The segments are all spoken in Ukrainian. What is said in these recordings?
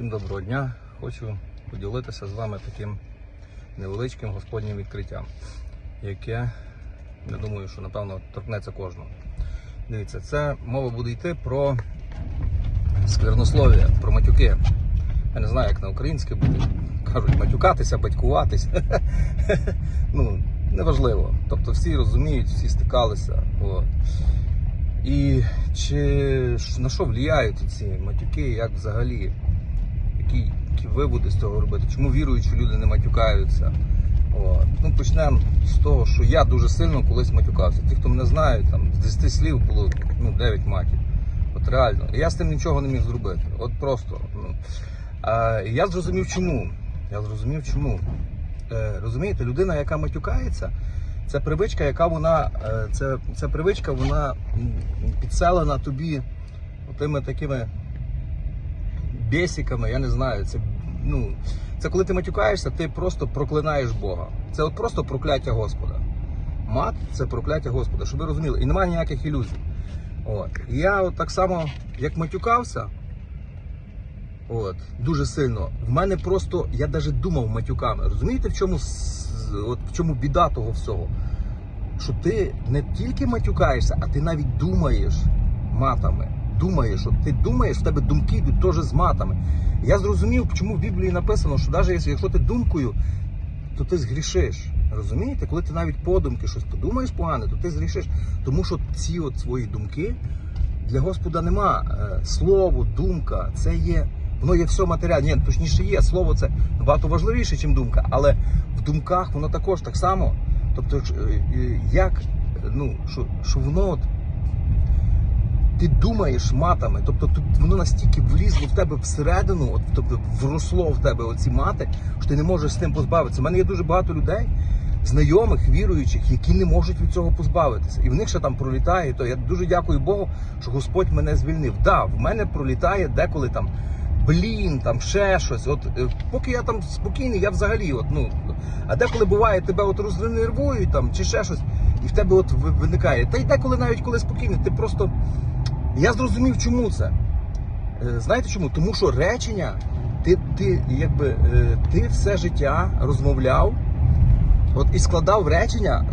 Всім доброго дня. Хочу поділитися з вами таким невеличким господнім відкриттям, яке, я думаю, що напевно торкнеться кожного. Дивіться, це мова буде йти про сквернослов'я, про матюки. Я не знаю, як на українське буде. Кажуть, матюкатися, батькуватися. ну, неважливо. Тобто всі розуміють, всі стикалися. І чи на що впливають ці матюки, як взагалі, які, які виводи з цього робити? Чому віруючі люди не матюкаються? От. Ну, почнемо з того, що я дуже сильно колись матюкався. Ті, хто мене знають, там з 10 слів було ну, 9 матів. От реально. Я з тим нічого не міг зробити. От просто. Ну. А, я зрозумів чому. Я зрозумів чому. Е, розумієте, людина, яка матюкається, це привичка, яка вона, е, це, це привичка, вона підселена тобі тими такими бесиками, я не знаю. Це, ну, це коли ти матюкаєшся, ти просто проклинаєш Бога. Це от просто прокляття Господа. Мат це прокляття Господа, щоб ви розуміли. І немає ніяких ілюзій. От. Я от так само, як матюкався, от, дуже сильно, в мене просто, я навіть думав матюками. Розумієте, в чому, от, в чому біда того всього? Що ти не тільки матюкаєшся, а ти навіть думаєш матами. Думаєш, от ти думаєш, в тебе думки йдуть теж з матами. Я зрозумів, чому в Біблії написано, що навіть якщо ти думкою, то ти згрішиш. Розумієте? Коли ти навіть подумки щось подумаєш погане, то ти згрішиш. Тому що ці от свої думки для Господа нема. Е, Слово, думка, це є. Воно є все матеріальне. Ні, точніше є. Слово це набагато важливіше, ніж думка. Але в думках воно також так само. Тобто, е, е, як, ну, що, що воно от, ти думаєш матами, тобто тут воно настільки влізло в тебе всередину, от, тобто вросло в тебе оці мати, що ти не можеш з тим позбавитися. У мене є дуже багато людей, знайомих, віруючих, які не можуть від цього позбавитися. І в них ще там пролітає. То я дуже дякую Богу, що Господь мене звільнив. Да, в мене пролітає деколи там. Блін, там ще щось. От е, поки я там спокійний, я взагалі, от ну а деколи буває, тебе от рознервують там чи ще щось, і в тебе от виникає. Та й деколи навіть коли спокійний, ти просто я зрозумів, чому це. Е, Знаєте чому? Тому що речення, ти, ти, якби, е, ти все життя розмовляв от, і складав речення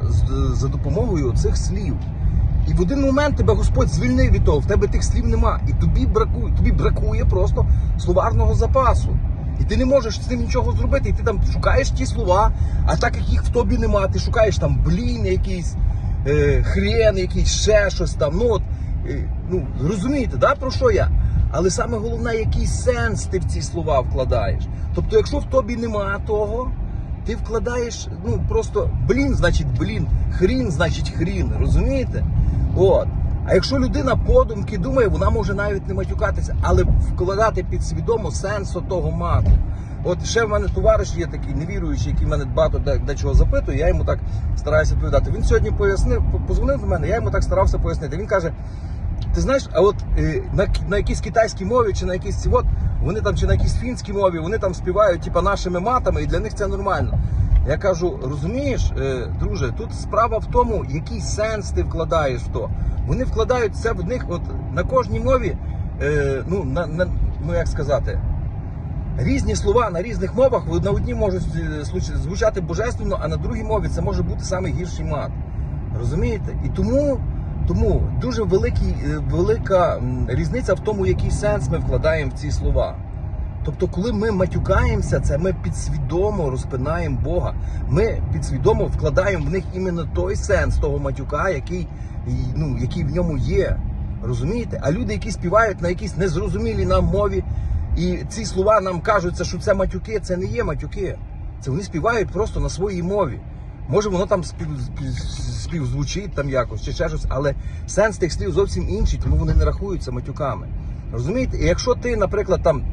за допомогою цих слів. І в один момент тебе Господь звільнив від того, в тебе тих слів нема. І тобі бракує, тобі бракує просто словарного запасу. І ти не можеш з цим нічого зробити. І ти там шукаєш ті слова, а так як їх в тобі нема, ти шукаєш там блін якийсь, е, хрен, якийсь ще щось там. Ну от, ну, розумієте, да, про що я? Але саме головне, який сенс ти в ці слова вкладаєш. Тобто, якщо в тобі нема того, ти вкладаєш, ну просто блін, значить блін, хрін, значить хрін, розумієте? От. А якщо людина подумки думає, вона може навіть не матюкатися, але вкладати підсвідомо сенс того мату. От ще в мене товариш є такий невіруючий, який мене багато де, де запитує, я йому так стараюся відповідати. Він сьогодні пояснив, позвонив до мене, я йому так старався пояснити. Він каже: ти знаєш, а от е, на, на якійсь китайській мові чи на якійсь от, вони там чи на якійсь фінській мові, вони там співають типа нашими матами, і для них це нормально. Я кажу, розумієш, е, друже, тут справа в тому, який сенс ти вкладаєш в то. Вони вкладають це в них, от на кожній мові, е, ну на, на ну як сказати. Різні слова на різних мовах на одній можуть звучати божественно, а на другій мові це може бути саме гірший мат. Розумієте? І тому, тому дуже великий, е, велика різниця в тому, який сенс ми вкладаємо в ці слова. Тобто, коли ми матюкаємося, це ми підсвідомо розпинаємо Бога. Ми підсвідомо вкладаємо в них іменно той сенс того матюка, який, ну, який в ньому є. Розумієте? А люди, які співають на якійсь незрозумілій нам мові, і ці слова нам кажуться, що це матюки, це не є матюки. Це вони співають просто на своїй мові. Може, воно там спів, спів, співзвучить там якось чи ще щось, але сенс тих слів зовсім інший, тому вони не рахуються матюками. Розумієте? І якщо ти, наприклад, там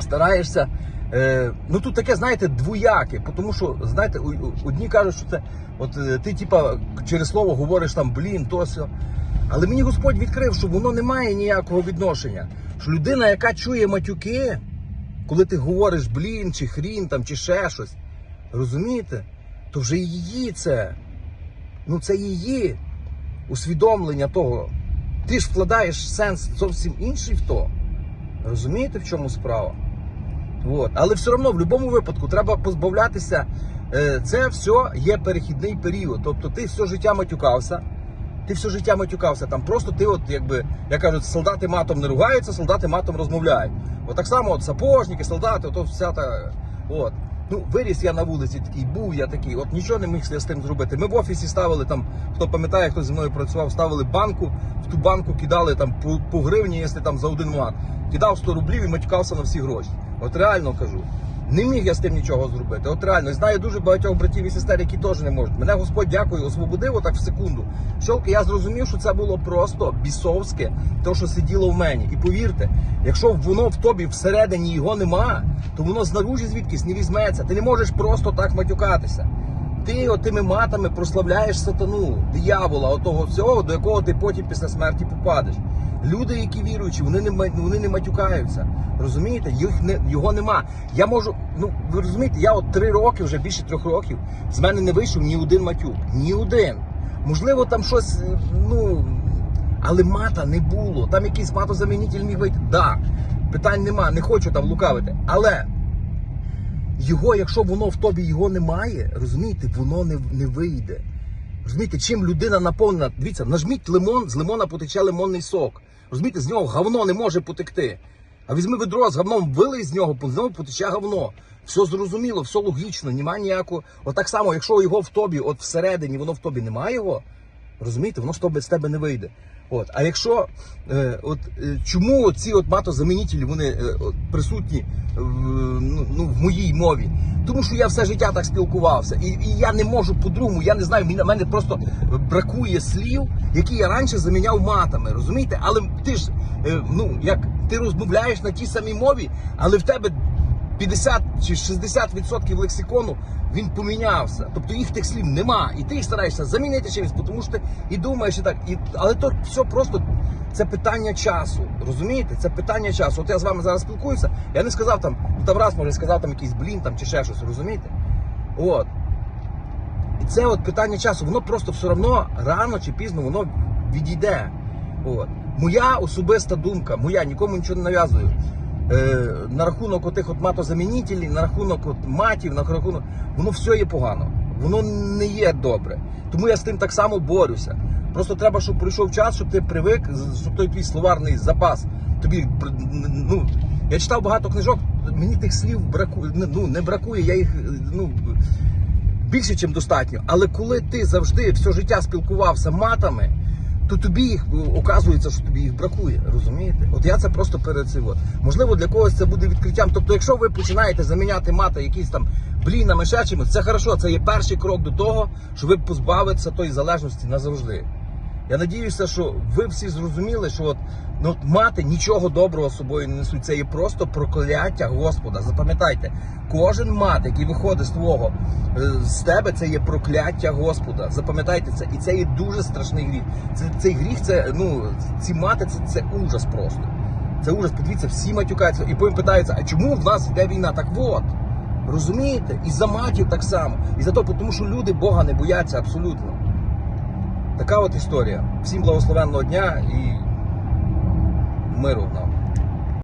стараєшся. Е, ну тут таке, знаєте, двояке, тому що, знаєте, одні кажуть, що це от е, ти, типа, через слово говориш там блін, то сьо. Але мені Господь відкрив, що воно не має ніякого відношення. Що людина, яка чує матюки, коли ти говориш блін, чи хрін там, чи ще щось, розумієте? То вже її це. Ну це її усвідомлення того. Ти ж вкладаєш сенс зовсім інший в то. Розумієте, в чому справа? От. Але все одно в будь-якому випадку треба позбавлятися. Е, Це все є перехідний період. Тобто ти все життя матюкався. Ти все життя матюкався. Там просто ти, от якби, як кажуть, солдати матом не ругаються, солдати матом розмовляють. От так само от сапожники, солдати, ото вся та. От. Ну, виріс я на вулиці такий, був я такий, от нічого не міг з тим зробити. Ми в офісі ставили там, хто пам'ятає, хто зі мною працював, ставили банку, в ту банку кидали там по, по гривні, якщо там за один мат. Кидав 100 рублів і матюкався на всі гроші. От реально кажу. Не міг я з тим нічого зробити. От реально, знаю дуже багатьох братів і сестер, які теж не можуть. Мене Господь дякую, освободив отак в секунду. Щолки, я зрозумів, що це було просто бісовське, те, що сиділо в мені. І повірте, якщо воно в тобі всередині його нема, то воно знаружі звідкись не візьметься. Ти не можеш просто так матюкатися. Ти отими матами прославляєш сатану, диявола, отого всього, до якого ти потім після смерті попадеш. Люди, які віруючі, вони не вони не матюкаються. Розумієте? Їх не його нема. Я можу, ну ви розумієте, я от три роки, вже більше трьох років, з мене не вийшов ні один матюк. Ні один. Можливо, там щось, е, ну. Але мата не було. Там якийсь матозамінитель міг вийти. Да, питань нема, не хочу там лукавити. Але його, якщо воно в тобі його немає, розумієте, воно не, не вийде. Розумієте, чим людина наповнена, дивіться, нажміть лимон, з лимона потече лимонний сок. Розумієте, з нього говно не може потекти. А візьми ведро з говном, вилий з нього, знову потече говно. Все зрозуміло, все логічно, немає ніякого. От так само, якщо його в тобі, от всередині, воно в тобі немає його, розумієте, воно з тебе не вийде. От, а якщо е, от е, чому ці от матозамінителі вони е, присутні в, ну, ну, в моїй мові? Тому що я все життя так спілкувався, і, і я не можу по-другому, я не знаю, мені- мене просто бракує слів, які я раніше заміняв матами, розумієте? Але ти ж е, ну як ти розмовляєш на тій самій мові, але в тебе 50 чи 60% лексикону він помінявся. Тобто їх тих слів нема. І ти їх стараєшся замінити чимось, тому що ти і думаєш, і так. І, але то все просто це питання часу. Розумієте? Це питання часу. От я з вами зараз спілкуюся. Я не сказав там, там раз, може, сказав там якийсь блін там чи ще щось, розумієте? От. І це от питання часу, воно просто все одно рано чи пізно воно відійде. От. Моя особиста думка, моя, нікому нічого не нав'язую. Е, на рахунок отих от матозамінителів, на рахунок от матів, на рахунок, воно все є погано. Воно не є добре. Тому я з тим так само борюся. Просто треба, щоб пройшов час, щоб ти привик, щоб той твій словарний запас тобі ну, я читав багато книжок, мені тих слів бракує, ну не бракує, я їх ну більше, ніж достатньо. Але коли ти завжди все життя спілкувався матами, то тобі їх оказується, що тобі їх бракує. Розумієте? От я це просто перед от. Можливо, для когось це буде відкриттям. Тобто, якщо ви починаєте заміняти мати якісь там блінами, ще чимось, це хорошо, це є перший крок до того, що ви позбавитеся тої залежності назавжди. Я надіюся, що ви всі зрозуміли, що от, ну, мати нічого доброго з собою не несуть. Це є просто прокляття Господа. Запам'ятайте, кожен мат, який виходить з твого е, з тебе, це є прокляття Господа. Запам'ятайте це, і це є дуже страшний гріх. Це цей гріх, це ну ці мати, це, це ужас просто. Це ужас. Подивіться, всі матюкаються і потім питаються, а чому в нас йде війна? Так от. Розумієте? І за матів так само. І за то, тому що люди Бога не бояться абсолютно. Така от історія. Всім благословенного дня і миру нам.